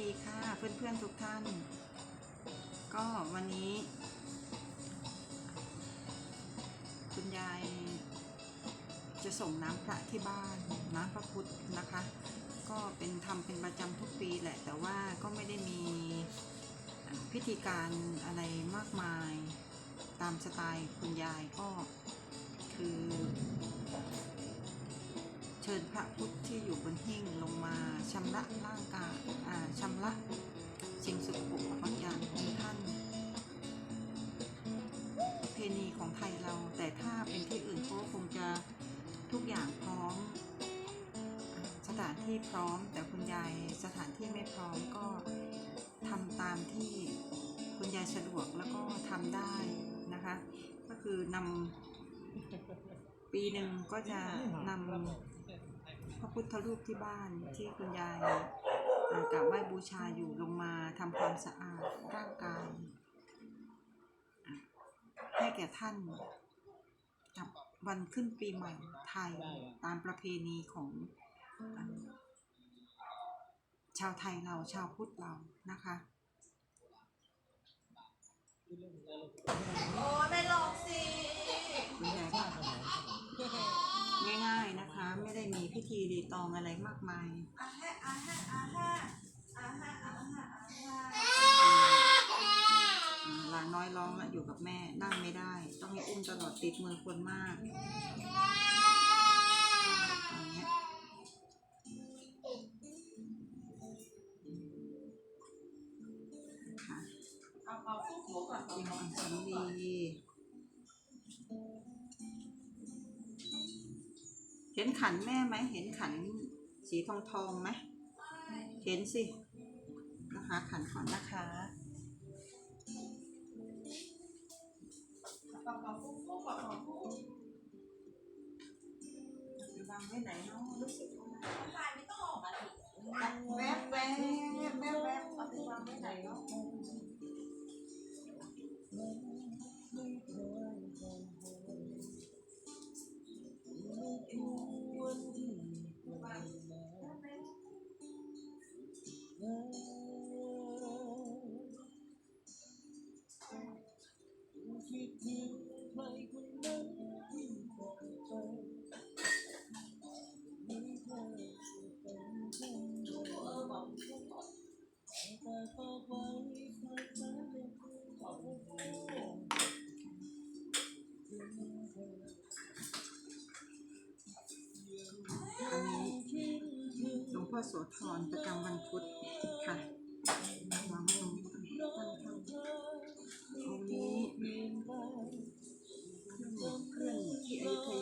ดีค่ะเพื่อนๆทุกท่าน ก็วันนี้ คุณยายจะส่งน้ำพระที่บ้านน้ำพระพุทธนะคะ ก็เป็นทำเป็นประจำทุกปีแหละ แต่ว่าก็ไม่ได้มีพิธีการอะไรมากมายตามสไตล์คุณยายก็คือ เชิญพระพุทธที่อยู่บนหิ้งลงมาชำระร่างกายอ่าชำระสิ่งสกปรกบางอย่างของท่าน เพณีของไทยเรา แต่ถ้าเป็นที่อื่นเขาก็คงจะทุกอย่างพร้อม สถานที่พร้อม แต่คุณยายสถานที่ไม่พร้อมก็ทำตามที่คุณยายสะดวกแล้วก็ทำได้นะคะ ก็คือนำปีหนึ่งก็จะนำ ระพุทธรูปที่บ้านที่คุณยายอ่ากราบไหว้บูชาอยู่ลงมาทำความสะอาดร่างกายอะให้แก่ท่านกับวันขึ้นปีใหม่ไทยตามประเพณีของอ่าชาวไทยเราชาวพุทธเรานะคะโอ้ไม่หลอกสิคุณยายก็ง่ายๆนะคะ ไม่ได้มีพิธีรีตองอะไรมากมายอะฮะอะฮะอะฮะอะฮะอะฮะอะฮะอ่าหลานน้อยร้องแล้วอยู่กับแม่นั่งไม่ได้ ต้องให้อุ้มตลอดติดมือคนมากอย่างเงี้ยค่ะเอาเอาฟุกหัวก่อนเอายังเอาอันสันดี ห็นขันแม่ไหม เห็นขันสีทองทองไหม เห็นสินะคะขันก่อนนะคะเอาเอาฟุกฟุกก่อนเอาฟุกไปวางไว้ไหนเนาะรู้สึก พ่อโสธรประจำวันพุธค่ะวางไว้ตรงตั้งเข้าองค์นี้เพื่อนเพื่อนที่อยุธยา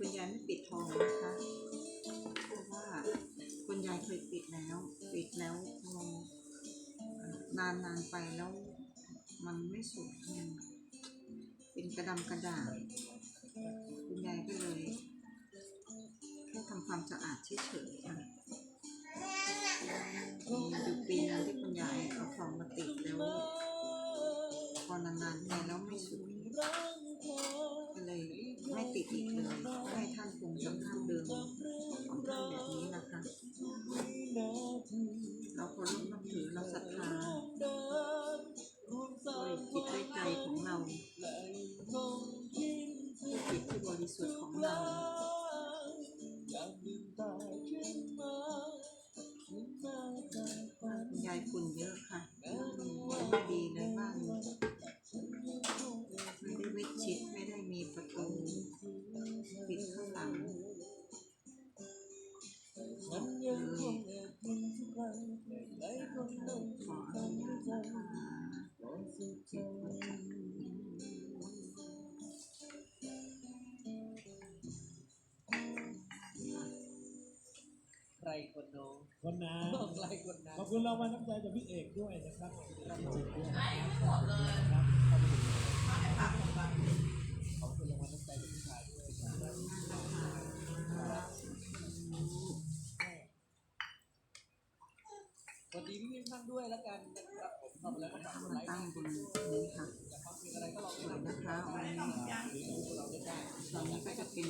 คุณยายไม่ปิดทองนะคะเพราะว่าคุณยายเคยปิดแล้ว ปิดแล้วนานนานไปแล้ว มันไม่สวยมันเป็นกระดำกระด่างคุณยายก็เลยแค่ทำความสะอาดเฉย ติดอีกเลย ครคนโน้คนน้ใครคนนั้นำขอบคุณเรามาน้ำใจจากพี่เอกด้วยนะครับรับจิตด้วยนะครับเข้าไปดูขอบคุณรางวัลน้ำใจจากพี่ชายด้วยครับสวัสดีพี่พี่ท่านด้วยแล้วกันนะครับผมขอบคุณแล้วก็ฝากถ้ากดมาไลค์ตั้งนะบนนี้ค่ะอยากฟังเพลงอะไรก็ลองสดูวยนะนะคะวันนี้พวกเราได้ได้ตอนนี้ก็จะเป็น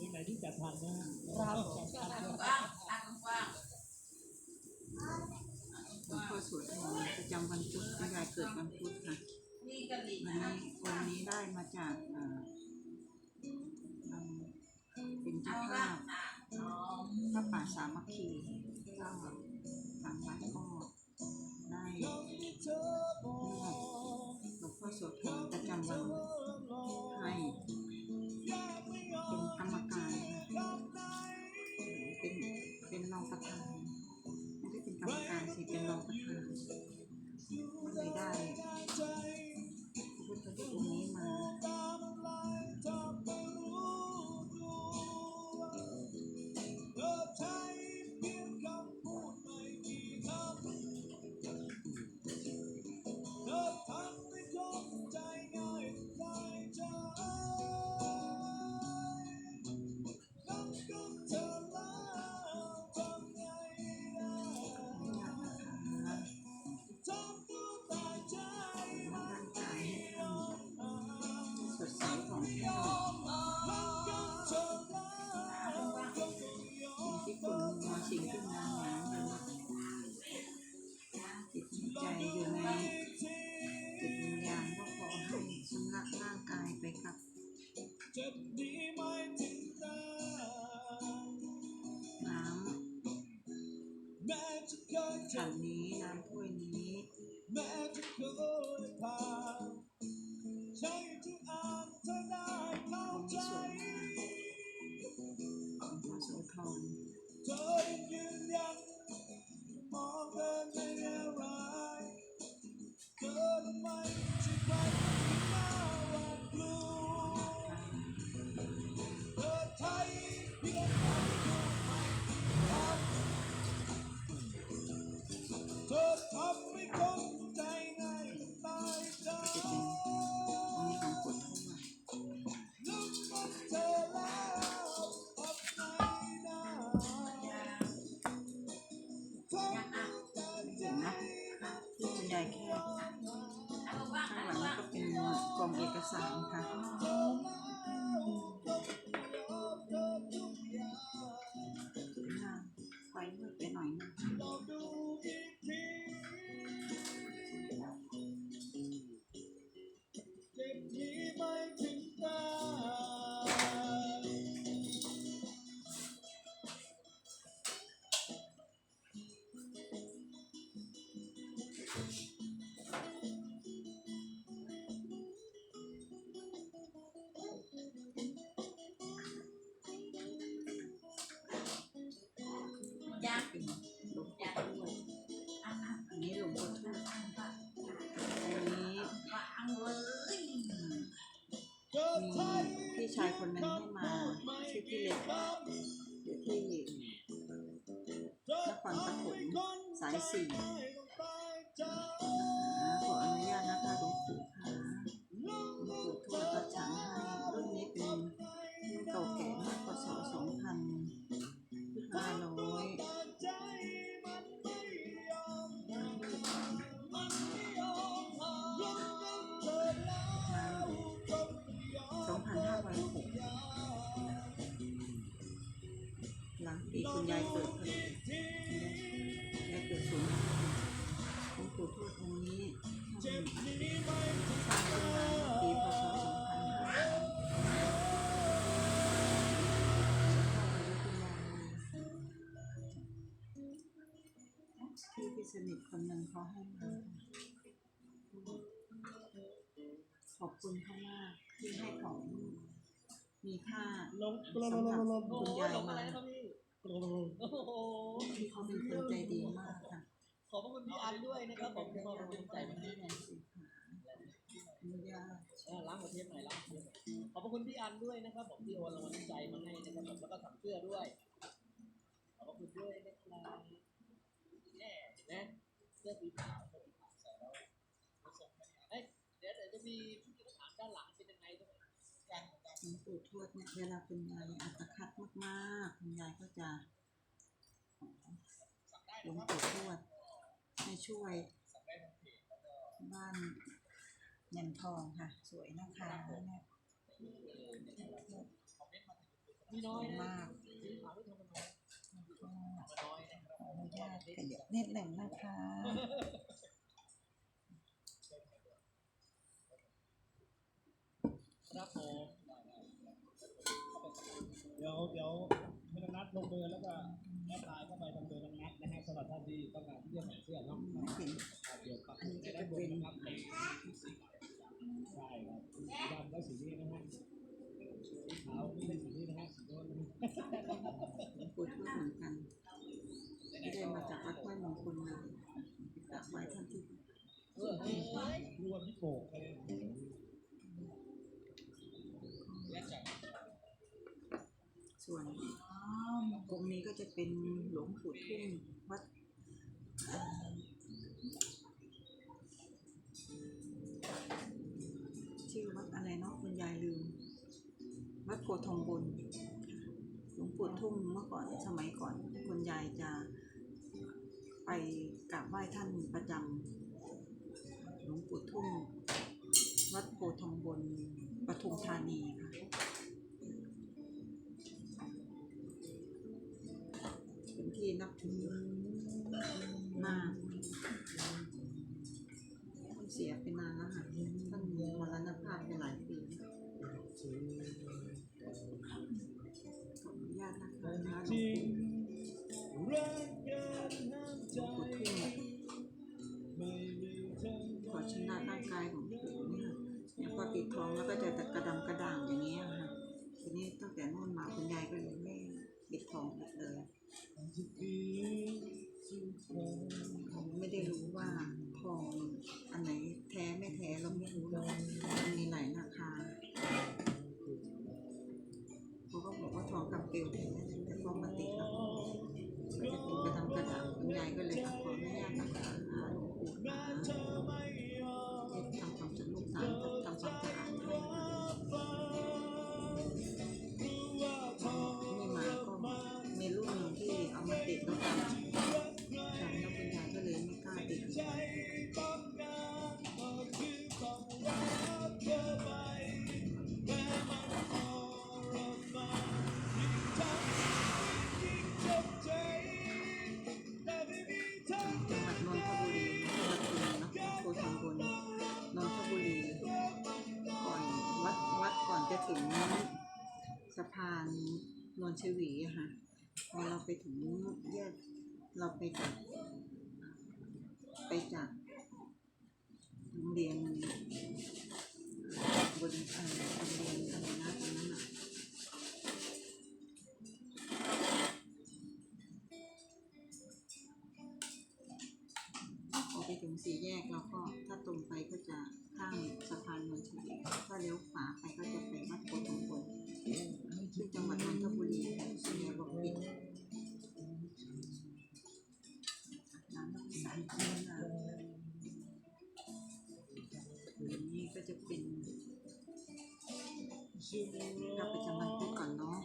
มีไหนที่จัดทันนะครับผมหลวงพ่อ สวดมนต์ประจำวันพุธคุณยายเกิดวันพุธค่ะนี่กะวันนี้วันนี้ได้มาจากเอ่อเป็นเจ้าภาพพระป่าสามัคคีก็ทางวัดก็ได้เลือกหลวงพ่อโสธรประจำวันให้เป็นกรรมการเป็นเป็นรองประธานไม่ได้เป็นกรรมการสิเป็นรองประธาน พ ค่ มีพี่ชายคนหนึ่งให้มาชื่อพี่เล็กอยู่ที่นครปฐมสายสี่ คุณยายเกิดพอดียายเกิดศูนย์หลวงปู่ทวดองค์นี้ท่านสร้างขึ้นมาปีพศ2500พี่ที่สนิทคนหนึ่งเขาให้มาขอบคุณเขามากที่ให้ของมีค่าสำหรับคุณยายมา ไรนะครับพี่โอ้โหที่เขาเป็นคนใจดีมากค่ะขอบพระคุณพี่อันด้วยนะครับผมที่มอบกำลังใจมาให้แรงสีขาอนุญาตเออล้างประเทศหน่อยล้างประเทศหน่อยขอบพระคุณพี่อันด้วยนะครับผมที่โอนรางวัลน้ำใจมาให้นะครับผมแล้วก็สั่งเสื้อด้วย ขอบพระคุณด้วยนะครับแน่เห็นไหมเสื้อสีขาวเสื้อสีขาวใส่แล้วไม่ส่งไปเอ้ยเดี๋ยวเดี๋ยวจะมีผู้ที่ถามด้านหลัง ปู่ทวดเนี่ยเวลาคุณยายอัตคัดมากๆคุณยายก็จะหลวงปู่ทวดให้ช่วยบ้านเงินทองค่ะ สวยนะคะเนี่ยสวยมากขออนุญาตขยับนิดหนึ่งนะคะครับผม เดี๋ยวเดี๋ยวให้น้องนัดลงเบอร์แล้วก็แอดไลน์เข้าไปทางเบอร์น้องนัดนะฮะสำหรับท่านที่ต้องการที่จะสั่งเสื้อเนาะเห็นเดี๋ยวปักอันนี้ในจะด้านบเป็นนนะครับใช่ครับสีดำและสีนี้นะฮะสีขาวไม่ใช่สีนี้นะฮะสีโน้นนะฮะหลวงปู่ทวดเหมือนกันไม่ได้มาจากวัดห้วยมงคลเลยกราบไหว้ท่านที่เออเฮ้ยรวมที่โป่งเลย ส่วนองค์นี้ก็จะเป็นหลวงปู่ทุ่งวัดชื่อวัดอะไรเนาะคุณยายลืม วัดโพธิ์ทองบนหลวงปู่ทุ่งเมื่อก่อนสมัยก่อนคุณยายจะไปกราบไหว้ท่านประจำหลวงปู่ทุ่ง วัดโพธิ์ทองบนปทุมธานีค่ะ ที่ ถึงสะพานนนชวีค่ะ พอเราไปถึงแยกเราไปจากไปจากโรงเรียนบนเอ่อโรงเรียนอะไรนะตรงนั้น เราไปจำวันพุธก่อนเนาะ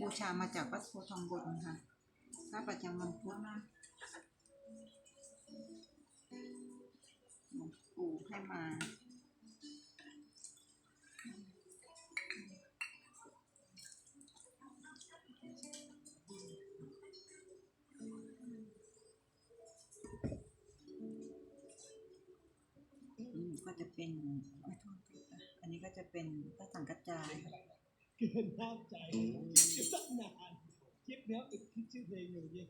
บูชามาจากวัดโพทองบนค่ะพระประจำวันพุธหลวงปู่ให้มาอืมก็จะเป็นไม่ทษอันนี้ก็จะเป็นพระสังกัจจาย เกินห้าใจตั้งนานคิดเนี้ยคิดชื่อเพลงอยู่เนี่ย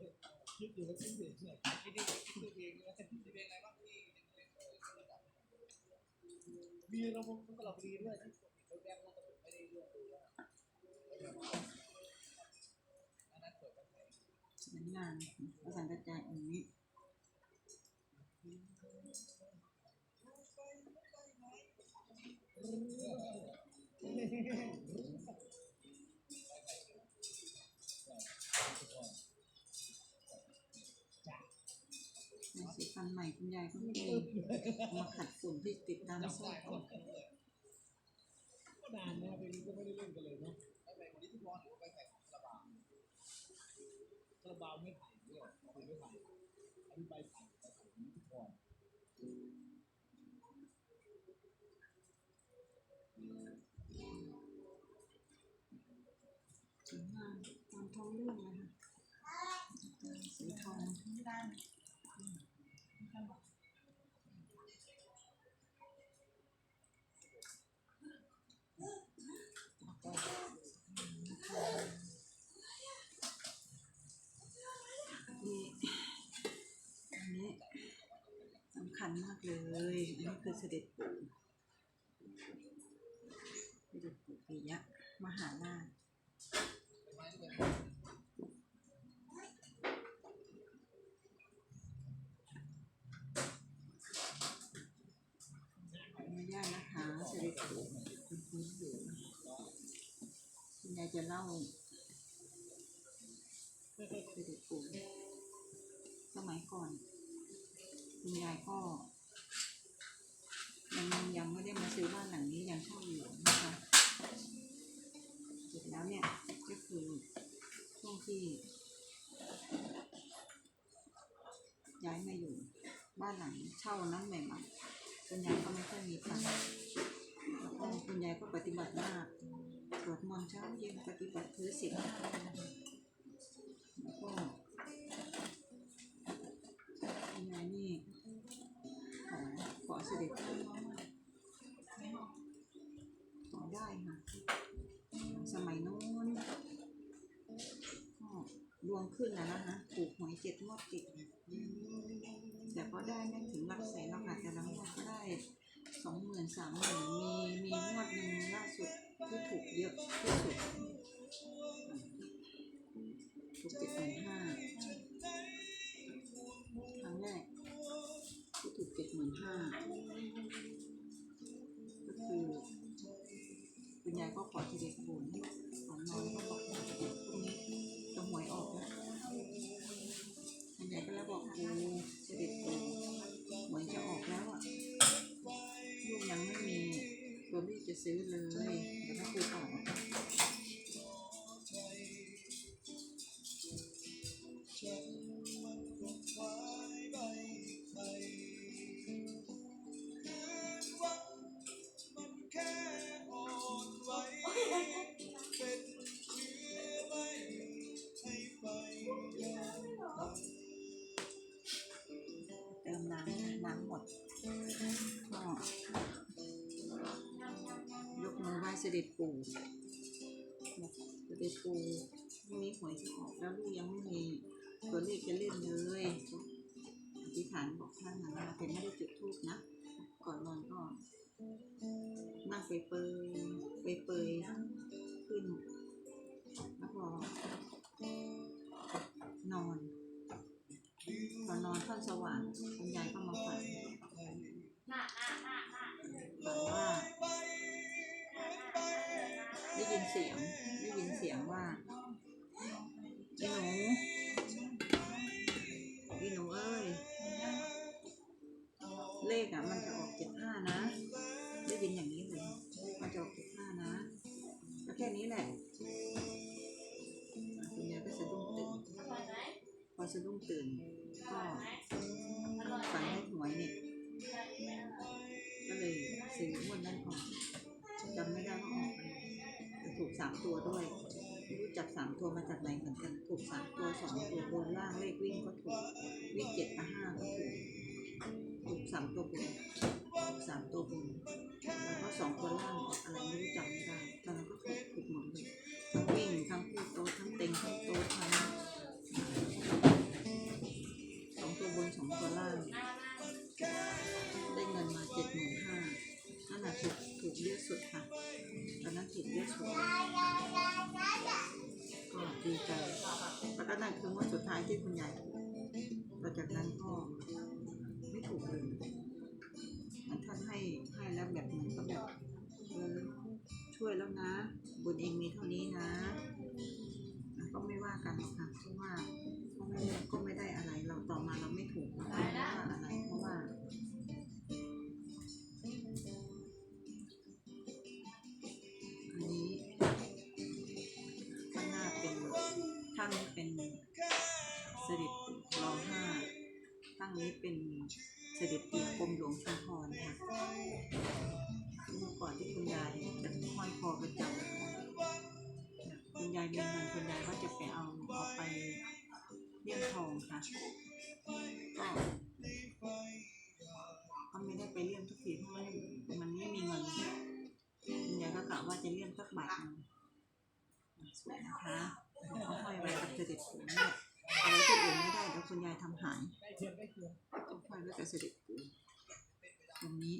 คิดอยู่ว่าชื่อเพลงเนี่ยคิดชื่อเพลงเลยคิดเพลงอะไรบ้างที่มีระบบสลับดีด้วยที่ผมเห็นแรกๆแล้วแต่ผมไม่ได้เลือกดูว่าอันนั้นเปิดตั้งแต่สำนักงานพระสังกัจจายองค์นี้ในสี ฟันใหม่คุณยายก็มีเอามาขัดฝุ่นที่ติดตามซอกออกก็นานนะเพลงนี้ก็ไม่ได้เล่นกันเลยเนาะไปไปวันนี้ที่บอลหรือไปใส่ของคาราบาวคาราบาวไม่ไผ่ด้วยเอาไปไม่ไผ่อันนี้ใบไผ่ใบไผ่นี้ที่บอลสีงามตามท้องเรื่องเลยค่ะสีทองด้านนี่ สำคัญมากเลย อันนี้คือเสด็จปู่เสด็จปู่ปิยะมหาราชขออนุญาตนะคะเสด็จปู่คุณคุณอยู่คุณยายจะเล่าเสด็จปู่สมัยก่อน คุณยายก็ยังยังไม่ได้มาซื้อบ้านหลังนี้ยังเช่าอยู่นะคะเสร็จแล้วเนี่ยก็คือช่วงที่ ย้ายมาอยู่บ้านหลังเช่านั้นใหม่ๆคุณยายก็ไม่ค่อยมีตังค์แล้วก็คุณยายก็ปฏิบัติมากสวดมนต์เช้าเย็นปฏิบัติถือศีล ขึ้นนะนะคะถูกหวยเจ็ดงวดติดแต่ก็ได้ไม่ถึงหลักแสนหรอกค่ะแต่ละงวดก็ได้สองหมื่นสามหมื่นมีมีงวดหนึ่งล่าสุดที่ถูกเยอะที่สุดถูกเจ็ดหมื่นห้าครั้งแรกที่ถูกเจ็ดหมื่นห้าก็คือคุณยายก็ขอทีเด็กบุญ น้ำน้ำหมดยกมือไหว้เสด็จปู่บอกเสด็จปู่พรุ่งนี้หวยจะออกแล้วลูกยังไม่มีตัวเลขจะเล่นเลยอธิษฐานบอกท่านนะแต่ไม่ได้จุดธูปนะ ก่อนนอนก็นั่งไปเปยไปเปยขึ้น แล้วก็นอน อนอนท่อนสว่างคุณยายก็มาฝันฝันว่าได้ยินเสียงได้ยินเสียงว่าอีหนูอีหนูเอ้ยเลขอะมันจะออกเจ็ดห้านะ ได้ยินอย่างนี้เลยมันจะออกเจ็ดห้านะก็แค่นี้แหละปัญญาก็จะรุ่งตื่นพอสะดุ้งตื่น ก็ฝันให้หวยเนี่ยก็เลยซื้องวดนั้นออกจำไม่ได้ว่าออกไรแต่ถูกสามตัวด้วยรู้จักสามตัวมาจากไหนเหมือนกันถูกสามตัวสองตัวบนล่างเลขวิ่งก็ถูกวิ่งเจ็ดกับห้าก็ถูกถูกสามตัวบนถูกสามตัวบนแล้วก็สองตัวล่างอะไรไม่รู้จำ ค่ะเพราะว่าก็ไม่ก็ไม่ได้อะไรเราต่อมาเราไม่ถูกเราไม่ว่าอะไรเพราะว่าอันนี้ข้างหน้าเป็นข้างนี้เป็นเสด็จรอห้าข้างนี้เป็นเสด็จเตี่ยกรมหลวงชุมพรค่ะเมื่อก่อนที่คุณยายจะห้อยคอประจำ ยายมีเงินคุณยายก็จะไปเอาเอาไปเลี่ยมทองค่ะ ก็ก็ไม่ได้ไปเลี่ยมทุกทีเพราะว่มันไม่มีเงินคุณยายก็กะว่าจะเลี่ยมสักบาทหนึงสวยนะคะเขาห้อยไว้กับเสด็จปู่เนี่แหละเอาไว้ที่อื่นไม่ได้เดี๋ยวคุณยายทำหายเคียงใกล้เคียงต้องห้อยไว้กับเสด็จปู่ตรงนี้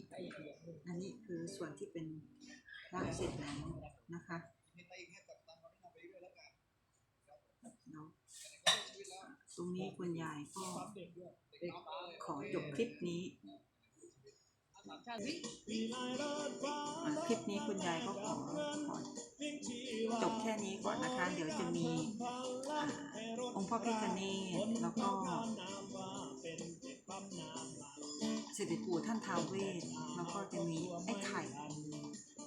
อันนี้คือส่วนที่เป็นร่างเสร็จแล้วนะคะเนาะต รงนี้คุณยายก็ขอจบคลิปนี้คลิปนี้คุณยายก็ขอขอจบแค่นี้ก่อนนะคะ เดี๋ยวจะมีอองค์พ่อพิฆเนศแล้วก็เสด็จปู่ท่านทาวเวสแล้วก็จะมีไอ้ไข่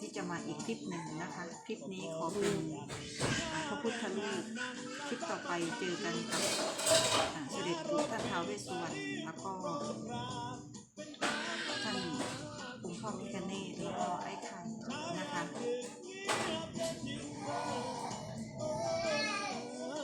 ที่จะมาอีกคลิปหนึ่งนะคะ คลิปนี้ขอเป็นอ่าพระพุทธรูปคลิปต่อไปเจอกันกับอ่าเสด็จปู่ท่านท้าวเวสสุวรรณแล้วก็ท่านองค์พ่อพิกเน่แล้วก็ไอ้ไข่นะคะ